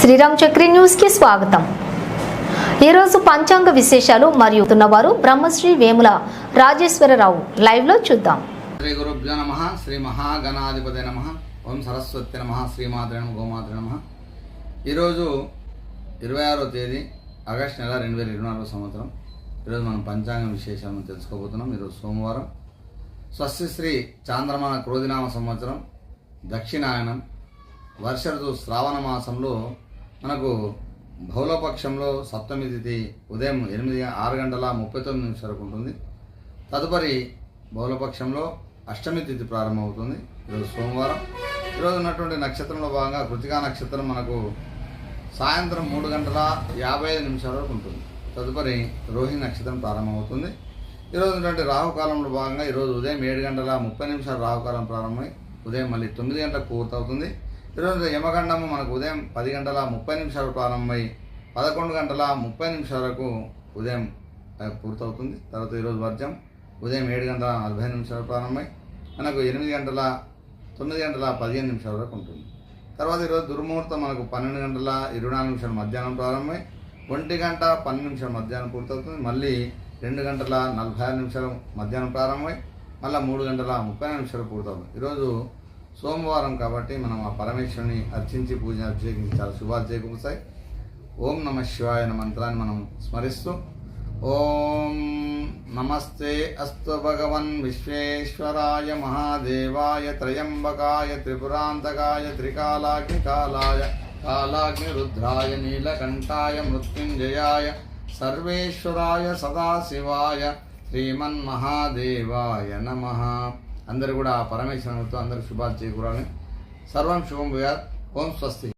శ్రీరామ్ చక్రి న్యూస్కి స్వాగతం. ఈరోజు పంచాంగ విశేషాలు మరియు ఉన్నవారు బ్రహ్మశ్రీ వేముల రాజేశ్వరరావు లైవ్లో చూద్దాం. శ్రీ గురుభ్యో నమ శ్రీ మహాగణాధిపతి నమ ఓం సరస్వతి నమ శ్రీమాత్రే నమ గోమాత్రే నమ. ఈరోజు ఇరవై ఆరో తేదీ ఆగస్టు నెల రెండు వేల ఇరవై నాలుగో సంవత్సరం. ఈరోజు మనం పంచాంగం విశేషాలను తెలుసుకోబోతున్నాం. ఈరోజు సోమవారం. స్వస్తి శ్రీ చాంద్రమాన క్రోధినామ సంవత్సరం దక్షిణాయనం వర్ష ఋతు శ్రావణ మాసంలో మనకు బహుళపక్షంలో సప్తమి తిథి ఉదయం ఎనిమిది ఆరు గంటల ముప్పై తొమ్మిది నిమిషాలకు ఉంటుంది. తదుపరి బహుళపక్షంలో అష్టమి తిథి ప్రారంభమవుతుంది. ఈరోజు సోమవారం. ఈరోజు ఉన్నటువంటి నక్షత్రంలో భాగంగా కృతికా నక్షత్రం మనకు సాయంత్రం మూడు గంటల యాభై ఐదు నిమిషాల వరకు ఉంటుంది. తదుపరి రోహిణి నక్షత్రం ప్రారంభమవుతుంది. ఈరోజు ఉన్నటువంటి రాహుకాలంలో భాగంగా ఈరోజు ఉదయం ఏడు గంటల ముప్పై నిమిషాల రాహుకాలం ప్రారంభమై ఉదయం మళ్ళీ తొమ్మిది గంటలకు పూర్తవుతుంది. ఈరోజు యమగండము మనకు ఉదయం పది గంటల ముప్పై నిమిషాలు ప్రారంభమై పదకొండు గంటల ముప్పై నిమిషాలకు ఉదయం పూర్తవుతుంది. తర్వాత ఈరోజు వర్జం ఉదయం ఏడు గంటల నలభై నిమిషాలు ప్రారంభమై మనకు ఎనిమిది గంటల తొమ్మిది గంటల పదిహేను నిమిషాల వరకు ఉంటుంది. తర్వాత ఈరోజు దుర్ముహూర్తం మనకు పన్నెండు గంటల ఇరవై నాలుగు నిమిషాలు మధ్యాహ్నం ప్రారంభమై ఒంటి గంట పన్నెండు నిమిషాలు మధ్యాహ్నం పూర్తవుతుంది. మళ్ళీ రెండు గంటల నలభై ఆరు నిమిషాలు మధ్యాహ్నం ప్రారంభమై మళ్ళీ మూడు గంటల ముప్పై నిమిషాలు పూర్తవుతుంది. ఈరోజు సోమవారం కాబట్టి మనం ఆ పరమేశ్వరుని అర్చించి పూజ అభిషేకించాలి శుభాలు చేకూరుతాయి. ఓం నమ శివాయ మంత్రాన్ని మనం స్మరిస్తూ ఓం నమస్తే అస్తు భగవన్ విశ్వేశ్వరాయ మహాదేవాయ త్రయంబకాయ త్రిపురాంతకాయ త్రికాలాగ్నికాలాయ కాలాగ్నిరుద్రాయ నీలకంఠాయ మృత్యుంజయాయ సర్వేశ్వరాయ సదాశివాయ శ్రీమన్మహాదేవాయ నమ. అందరూ కూడా ఆ పరమేశ్వరునితో అందరూ శుభాలు చేకూరాలని. సర్వం శుభం ఓం స్వస్తి.